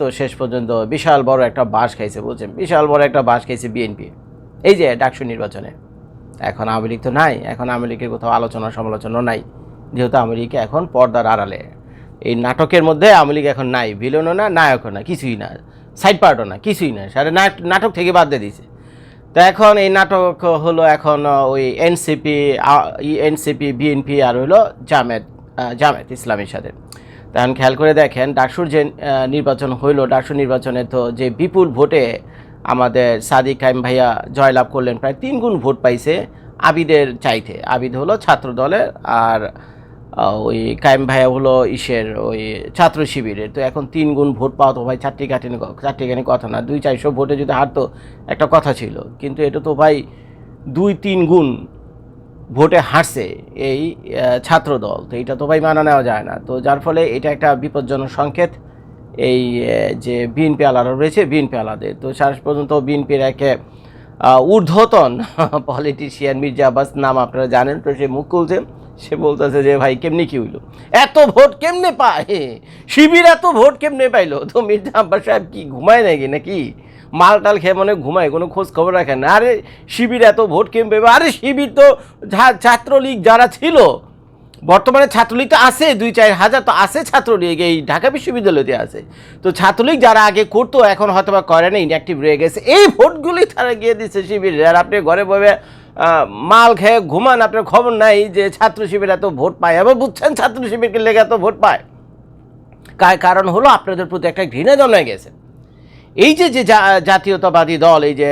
তো শেষ পর্যন্ত বিশাল বড় একটা বাস খাইছে বলছেন বিশাল বড় একটা বাস খাইছে বিএনপি এই যে ডাকসু নির্বাচনে। এখন আওয়ামী লীগ তো নাই এখন আওয়ামী লীগের কোথাও আলোচনা সমালোচনা নাই যেহেতু আওয়ামী লীগ এখন পর্দার আড়ালে। এই নাটকের মধ্যে আওয়ামী লীগ এখন নাই ভিলনও না নায়কও না কিছুই না সাইড পার্টও না কিছুই না সারা নাটক থেকে বাদ দিয়ে দিয়েছে। তো এখন এই নাটক হলো এখন ওই এনসিপি এনসিপি বিএনপি আর হলো আহ, জামায়াত ইসলামের সাথে। তখন খেয়াল করে দেখেন, ডাকসুর যে নির্বাচন হইল, ডাকসুর নির্বাচনে তো যে বিপুল ভোটে আমাদের সাদিক কাইম ভাইয়া জয়লাভ করলেন, প্রায় তিন গুণ ভোট পাইছে আবিদের চাইতে। আবিদ হলো ছাত্র দলের আর ওই কাইম ভাইয়া হলো ইসের ওই ছাত্র শিবিরের। তো এখন তিন গুণ ভোট পাওয়া তো ভাই চারটি কাটিনি চারটি কানি কথা না, দুই চারশো ভোটে যদি হারতো, একটা কথা ছিল। কিন্তু এটা তো ভাই দুই তিন গুণ ভোটে হারছে এই আহ, ছাত্র দল তো এটা তো ভাই মানা নেওয়া যায় না। তো যার ফলে এটা একটা বিপজ্জনক সংকেত। এই যে বিএনপি আলাদা রয়েছে বিএনপি আলাদা। তো শেষ পর্যন্ত বিএনপির একে ঊর্ধ্বতন পলিটিশিয়ান মির্জা আব্বাস নাম আপনারা জানেন তো সে মুখ খুলছে। সে বলতেছে যে ভাই কেমনি কি হইল? এত ভোট কেমনে পায়? শিবির এত ভোট কেমনে পাইলো? তো মির্জা আব্বাস সাহেব কি ঘুমায় নাকি নাকি? মাল টাল খেয়ে মনে ঘুমায়, কোনো খোঁজ খবর রাখেন না। আরে শিবির এত ভোট পেবে? আরে শিবির তো ছাত্রলীগ যারা ছিল, বর্তমানে ছাত্রলীগ তো আছে, দুই চার হাজার তো আছে ছাত্রলীগ, এই ঢাকা বিশ্ববিদ্যালয়তে আছে। তো ছাত্রলীগ যারা আগে করতো, এখন হয়তো বা করে না ইনঅ্যাক্টিভ রয়ে গেছে। এই ভোটগুলি তারা গিয়ে দিচ্ছে শিবির। আর আপনি ঘরে বসে মাল খেয়ে ঘুমান, আপনার খবর নাই যে ছাত্র শিবির এত ভোট পায়। এবার বুঝছেন ছাত্র শিবিরকে লেগে এত ভোট পায়? কার কারণ হলো, আপনাদের প্রতি একটা ঘৃণা জন্মে গেছে। এই যে যে জাতীয়তাবাদী দল, এই যে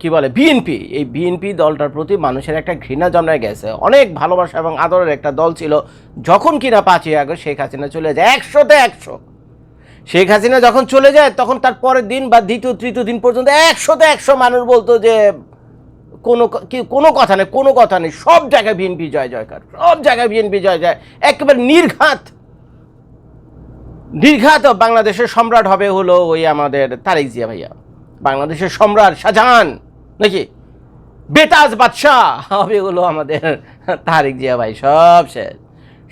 কি বলে বিএনপি এই বিএনপি দলটার প্রতি মানুষের একটা ঘৃণা জন্মে গেছে। অনেক ভালোবাসা এবং আদরের একটা দল ছিল, যখন কিনা পাঁচই আগস্ট শেখ হাসিনা চলে যায়, একশোতে একশো। শেখ হাসিনা যখন চলে যায়, তখন তার পরের দিন বা দ্বিতীয়, তৃতীয় দিন পর্যন্ত একশোতে একশো মানুষ বলতো যে, কোনো কি কোনো কথা নেই, কোনো কথা নেই, সব জায়গায় বিএনপি জয়, জয়কার, সব জায়গায় বিএনপি জয় জয়, একেবারে নির্ঘাত। দীর্ঘাত বাংলাদেশের সম্রাট হবে হলো ওই আমাদের তারেক জিয়া ভাইয়া। বাংলাদেশের সম্রাট শাহজাহান, নাকি? বেতাজ বাদশাহ হবে হলো আমাদের তারেক জিয়া ভাই, সব শেষ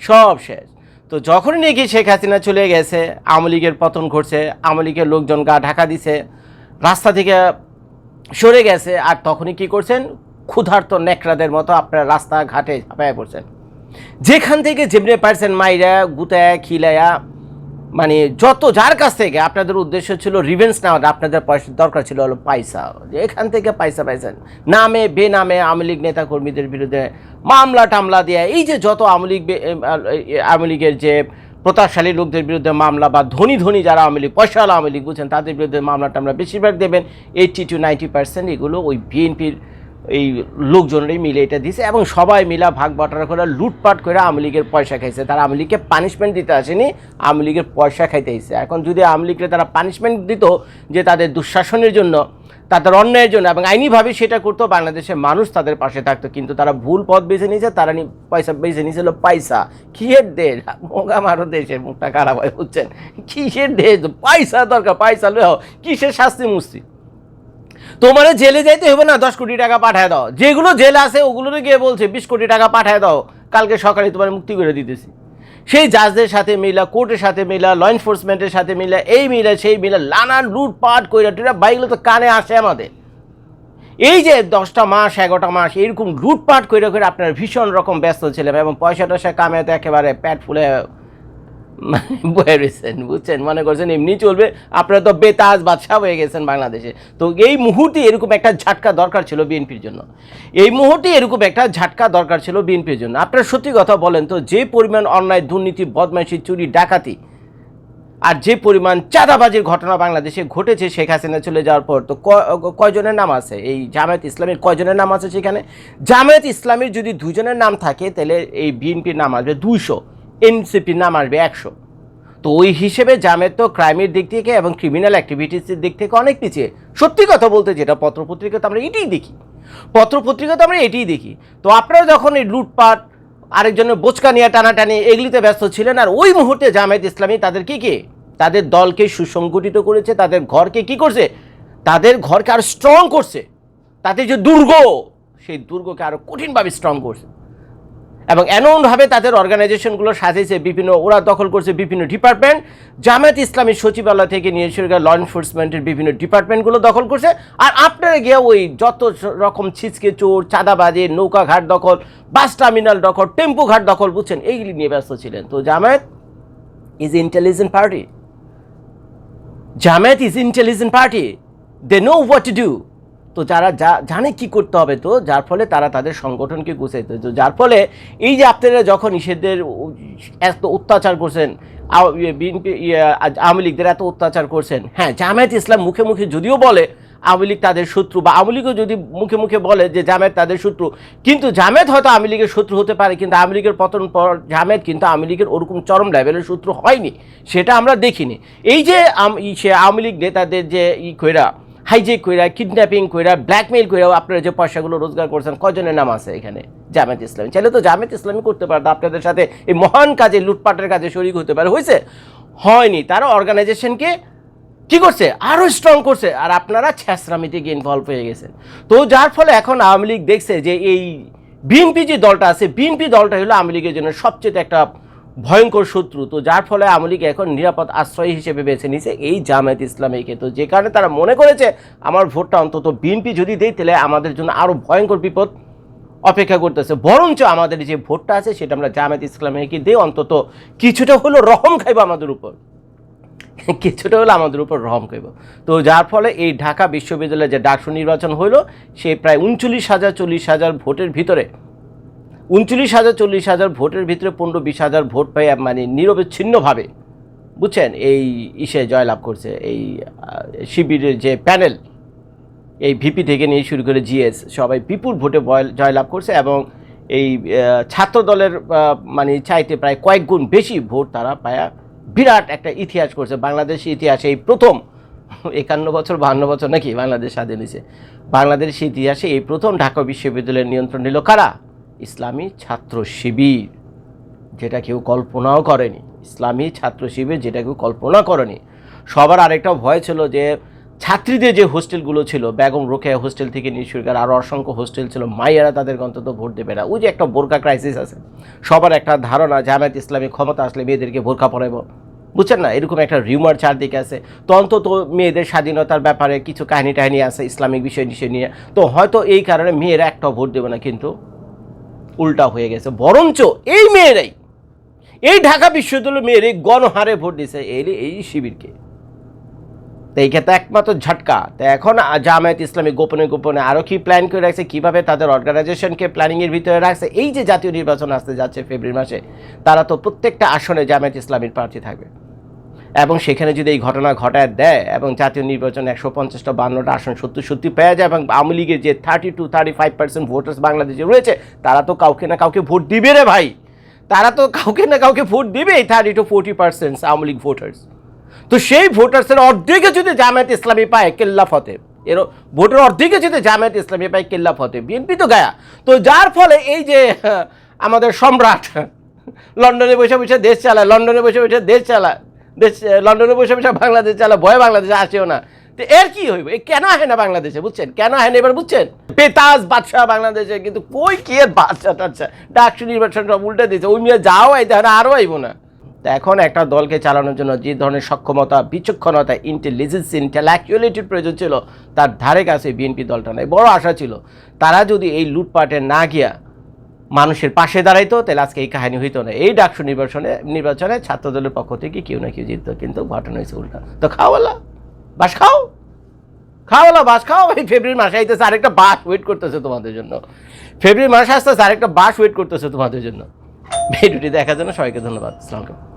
সব শেষ। তো যখনই নাকি শেখ হাসিনা চলে গেছে, আওয়ামী লীগের পতন ঘটছে, আওয়ামী লীগের লোকজন গা ঢাকা দিছে, রাস্তা থেকে সরে গেছে, আর তখনই কি করছেন? ক্ষুধার্ত নেকড়াদের মতো আপনারা রাস্তাঘাটে ঝাঁপায় পড়ছেন। যেখান থেকে যেমনি পারছেন মাইরা, গুতায়া, খিলায়া মানে যত যার কাছ থেকে, আপনাদের উদ্দেশ্য ছিল রিভেন্স নেওয়ার আপনাদের পয়সা দরকার ছিল হলো পয়সা। যে এখান থেকে পয়সা পাইছেন। নামে, বেনামে আওয়ামী লীগ নেতা কর্মীদের বিরুদ্ধে মামলা টামলা দেয়া, এই যে যত আওয়ামী লীগ আওয়ামী লীগের যে প্রতাপশালী লোকদের বিরুদ্ধে মামলা বা ধনী ধনী যারা আওয়ামী লীগ, পয়সাওয়ালা আওয়ামী লীগ বুঝছেন তাদের বিরুদ্ধে মামলা টামলা বেশিরভাগ দেবেন। এইটটি টু নাইনটি পার্সেন্ট এগুলো ওই বিএনপির এই লোকজনেরই মিলে এটা দিছে এবং সবাই মিলা ভাগ বাটারা করে লুটপাট করে আওয়ামী লীগের পয়সা খাইছে। তারা আওয়ামী লীগকে পানিশমেন্ট দিতে আসেনি, আওয়ামী লীগের পয়সা খাইতে এসেছে এখন যদি আওয়ামী লীগকে তারা পানিশমেন্ট দিত, যে তাদের দুঃশাসনের জন্য, তাদের অন্যায়ের জন্য এবং আইনিভাবে সেটা করতো, বাংলাদেশের মানুষ তাদের পাশে থাকতো। কিন্তু তারা ভুল পথ বেছে নিয়েছে, তারা পয়সা বেছে নিয়েছিল পয়সা। কিসের দেশ? মোগা মারো দেশের মুখটা খারাপ হয়, বুঝছেন? কিসের দেশ? পয়সা দরকার, পয়সা লো কিসের শাস্তি মুস্তি তোমার জেলে যাইতে হবে না, দশ কোটি টাকা পাঠায় দাও। যেগুলো জেলে আছে, ওগুলোরে গিয়ে বলছে, বিশ কোটি টাকা পাঠায় দাও। কালকে সকালে তোমার মুক্তি করে দিতেছি। সেই জাজদের সাথে মিলা, কোর্টের সাথে মিলা ল এনফোর্সমেন্টের সাথে মিলা, এই মিলা, সেই মিলা, নানান লুটপাট কইরা টিরা বাইকগুলো তো কানে আসে আমাদের। এই যে দশটা মাস, এগারোটা মাস, এরকম লুটপাট করে করে আপনার ভীষণ রকম ব্যস্ত ছিলেন এবং পয়সা টয়সা কামাতে একেবারে প্যাট ফুলে বয়ে বুঝছেন? মনে করছেন এমনি চলবে। আপনারা তো বেতাজ বাদশাহ হয়ে গেছেন বাংলাদেশে। তো এই মুহূর্তে এরকম একটা ঝাটকা দরকার ছিল বিএনপির জন্য। এই মুহূর্তে এরকম একটা ঝাটকা দরকার ছিল বিএনপির জন্য। আপনারা সত্যি কথা বলেন তো, যে পরিমাণ অন্যায়, দুর্নীতি, বদমাইশি, চুরি, ডাকাতি, আর যে পরিমাণ চাঁদাবাজির ঘটনা বাংলাদেশে ঘটেছে, শেখ হাসিনা চলে যাওয়ার পর, তো কয়জনের নাম আছে? এই জামায়াত ইসলামের কয়জনের নাম আছে সেখানে? জামায়াত ইসলামের যদি দুজনের নাম থাকে, তাহলে এই বিএনপির নাম আসবে দুইশো। এনসিপির নাম আসবে একশো। তো ওই হিসেবে জামায়াত তো ক্রাইমের দিক থেকে এবং ক্রিমিনাল অ্যাক্টিভিটিসের দিক থেকে অনেক পিছিয়ে। সত্যি কথা বলতে যেটা পত্রপত্রিকা তো আমরা এটাই দেখি। পত্রপত্রিকা তো আমরা এটাই দেখি। তো আপনারা যখন এই লুটপাট, আরেকজনের বোচকা নিয়ে টানাটানি, এগুলিতে ব্যস্ত ছিলেন, আর ওই মুহূর্তে জামায়াত ইসলামী তাদের কি কি? তাদের দলকে সুসংগঠিত করেছে, তাদের ঘরকে কি করছে? তাদের ঘরকে আরও স্ট্রং করছে। তাদের যে দুর্গ, সেই দুর্গকে আরও কঠিনভাবে স্ট্রং করছে। এবং এমনভাবে তাদের অর্গানাইজেশনগুলো সাজিয়েছে, বিভিন্ন ওরা দখল করছে বিভিন্ন ডিপার্টমেন্ট। জামায়াত ইসলামী সচিবালয় থেকে নিয়ে শুরু করে ল এনফোর্সমেন্টের বিভিন্ন ডিপার্টমেন্টগুলো দখল করছে। আর আপনারা গিয়ে ওই যত রকম ছিচকে চোর, চাঁদাবাজি নৌকা ঘাট দখল, বাস টার্মিনাল দখল, টেম্পু ঘাট দখল বুঝছেন, এইগুলি নিয়ে ব্যস্ত ছিলেন। তো Jamaat is intelligent party Jamaat is intelligent party they know what to do তো যারা যা জানে কি করতে হবে তো যার ফলে তারা তাদের সংগঠনকে গুছাইতে তো যার ফলে এই যে আপনারা যখন ইসেদের এত অত্যাচার করছেন ইয়ে বিএনপি ইয়ে, আওয়ামী লীগদের এত অত্যাচার করছেন হ্যাঁ জামায়াত ইসলাম মুখে মুখে যদিও বলে আওয়ামী লীগ তাদের শত্রু বা আওয়ামী লীগও যদি মুখে মুখে বলে যে জামায়াত তাদের শত্রু কিন্তু জামায়াত হয়তো আওয়ামী লীগের শত্রু হতে পারে কিন্তু আওয়ামী লীগের পতন পর জামায়াত কিন্তু আওয়ামী লীগের ওরকম চরম লেভেলের শত্রু হয়নি সেটা আমরা দেখিনি। এই যে সে আওয়ামী লীগ নেতাদের যে ই কইরা হাইজেক কইরা কিডন্যাপিং কইরা ব্ল্যাকমেইল কইরা আপনারা যে পয়সাগুলো রোজগার করছেন, কজনের নাম আছে এখানে? জামায়াত ইসলামী। চাইলে তো জামায়াত ইসলামী করতে পারতো আপনাদের সাথে এই মহান কাজে, লুটপাটের কাজে শরিক হতে পারে। হয়েছে হয়নি। তারা অর্গানাইজেশনকে কি করছে? আরও স্ট্রং করছে। আর আপনারা ছ্যাঁচড়ামিতে গিয়ে ইনভলভ হয়ে গেছেন। তো যার ফলে এখন আওয়ামী লীগ দেখছে যে এই বিএনপি যে দলটা আছে, বিএনপি দলটা হলো আওয়ামী লীগের জন্য সবচেয়ে একটা ভয়ঙ্কর শত্রু। তো যার ফলে আওয়ামী এখন নিরাপদ আশ্রয় হিসেবে বেছে নিছে এই জামায়াত ইসলামীকে। তো যে কারণে তারা মনে করেছে, আমার ভোটটা অন্তত বিএনপি যদি দেয়, তাহলে আমাদের জন্য আরও ভয়ঙ্কর বিপদ অপেক্ষা করতেছে। বরঞ্চ আমাদের যে ভোটটা আছে, সেটা আমরা জামায়াত ইসলামীকে দিয়ে অন্তত কিছুটা হলো রহম খাইবো আমাদের উপর। কিছুটা হলো আমাদের উপর রহম করব তো যার ফলে এই ঢাকা বিশ্ববিদ্যালয়ে যে ডাকসু নির্বাচন হলো সে প্রায় উনচল্লিশ হাজার, চল্লিশ হাজার ভোটের ভিতরে উনচল্লিশ হাজার, চল্লিশ হাজার ভোটের ভিতরে পনেরো, বিশ হাজার ভোট পেয়ে মানে নিরবিচ্ছিন্নভাবে বুঝছেন? এই ইসে জয়লাভ করছে, এই শিবিরের যে প্যানেল, এই ভিপি থেকে নিয়ে শুরু করে জিএস, সবাই বিপুল ভোটে জয়লাভ করছে এবং এই ছাত্র দলের মানে চাইতে প্রায় কয়েক গুণ বেশি ভোট তারা পায়া বিরাট একটা ইতিহাস করছে বাংলাদেশের ইতিহাসে এই প্রথম, একান্ন বছর, বাহান্ন বছর নাকি বাংলাদেশ স্বাধীন হয়েছে বাংলাদেশের ইতিহাসে এই প্রথম ঢাকা বিশ্ববিদ্যালয়ের নিয়ন্ত্রণ নিল কারা? ইসলামী ছাত্র শিবির, যেটা কেউ কল্পনাও করেনি। ইসলামী ছাত্র শিবির, যেটা কেউ কল্পনা করেনি। সবার আরেকটা ভয় ছিল যে, ছাত্রীদের যে হোস্টেলগুলো ছিল, বেগম রোকেয়া হোস্টেল থেকে নিয়ে শুরু করে আরও অসংখ্য হোস্টেল ছিল, মাইয়ারা তাদের অন্তত ভোট দেবে না। ওই যে একটা বোরকা ক্রাইসিস আছে। সবার একটা ধারণা, জামায়াত ইসলামী ক্ষমতা আসলে মেয়েদেরকে বোরকা পরাইব। বুঝছেন না? এরকম একটা রিউমার চারদিকে আছে। তো অন্তত মেয়েদের স্বাধীনতার ব্যাপারে কিছু কাহিনী টাহিনী আছে, ইসলামিক বিষয় বিষয় নিয়ে। তো হয়তো এই কারণে মেয়েরা একটাও ভোট দেবে না কিন্তু। উল্টা হয়ে গেছে। বরঞ্চ এই মেয়েরাই, এই ঢাকা বিশ্ববিদ্যালয় মেয়েরাই গণহারে ভোট দিছে এই এই শিবিরকে। তো এই একমাত্র ঝটকা। তো এখন জামায়াত ইসলামী গোপনে গোপনে আরও কি প্ল্যান করে রাখছে, কীভাবে তাদের অর্গানাইজেশনকে প্ল্যানিংয়ের ভিতরে রাখছে, এই যে জাতীয় নির্বাচন আসতে যাচ্ছে ফেব্রুয়ারি মাসে, তারা তো প্রত্যেকটা আসনে জামায়াত ইসলামীর প্রার্থী থাকবে। এবং সেখানে যদি এই ঘটনা ঘটায় দেয় এবং জাতীয় নির্বাচন একশো পঞ্চাশটা বান্নটা আসন সত্যি সত্যি পেয়ে যায় এবং আওয়ামী লীগের যে thirty two thirty five percent voters বাংলাদেশে রয়েছে, তারা তো কাউকে না কাউকে ভোট দিবে রে ভাই। তারা তো কাউকে না কাউকে ভোট দিবে এই thirty two forty percent Awami League voters তো সেই ভোটার্সের অর্ধেকে যদি জামায়াত ইসলামী পায়, কেল্লা ফতে এর ভোটের অর্ধেকে যদি জামায়াত ইসলামী পায়, কেল্লা ফতে বিএনপি তো গায়া। তো যার ফলে এই যে, আমাদের সম্রাট, লন্ডনে বসে বসে দেশ চালায়, লন্ডনে বসে বসে দেশ চালায়। দেশ লন্ডনে বসে বসে বাংলাদেশ চালা, ভয় বাংলাদেশে আসেও না। তো এর কি হইব? এ কেন হয় না বাংলাদেশে? বুঝছেন? কেন হয় না? এবার বুঝছেন? পেতাজ বাদশাহ বাংলাদেশে, কিন্তু কই কি বাদশাহ টাদশাহ? ডাকসু নির্বাচন সব উল্টে দিয়েছে। ওই মেয়ে যাও আইতে হয় আরও আইব না। তা এখন একটা দলকে চালানোর জন্য যে ধরনের সক্ষমতা, বিচক্ষণতা ইন্টেলিজেন্স ইন্টেলেকচুয়ালিটির প্রয়োজন ছিল, তার ধারে কাছে বিএনপি দলটা নাই। বড় আশা ছিল। তারা যদি এই লুটপাটে না গিয়া মানুষের পাশে দাঁড়াইতো, তাহলে আজকে এই কাহিনী হইতো না। এই ডাকসু নির্বাচনে নির্বাচনে ছাত্র দলের পক্ষ থেকে কেউ না কেউ জিততো, কিন্তু ঘটনা হয়েছে উল্টা। তো খাওয়ালা, বাস খাও। খাওয়ালা, বাস খাও। এই ফেব্রুয়ারি মাসে আইতেছে আরেকটা বাস ওয়েট করতেছে তোমাদের জন্য। ফেব্রুয়ারি মাসে আসতেছে আরেকটা বাস ওয়েট করতেছে তোমাদের জন্য। ভিডিওটি দেখার জন্য সবাইকে ধন্যবাদ। আসসালামু আলাইকুম।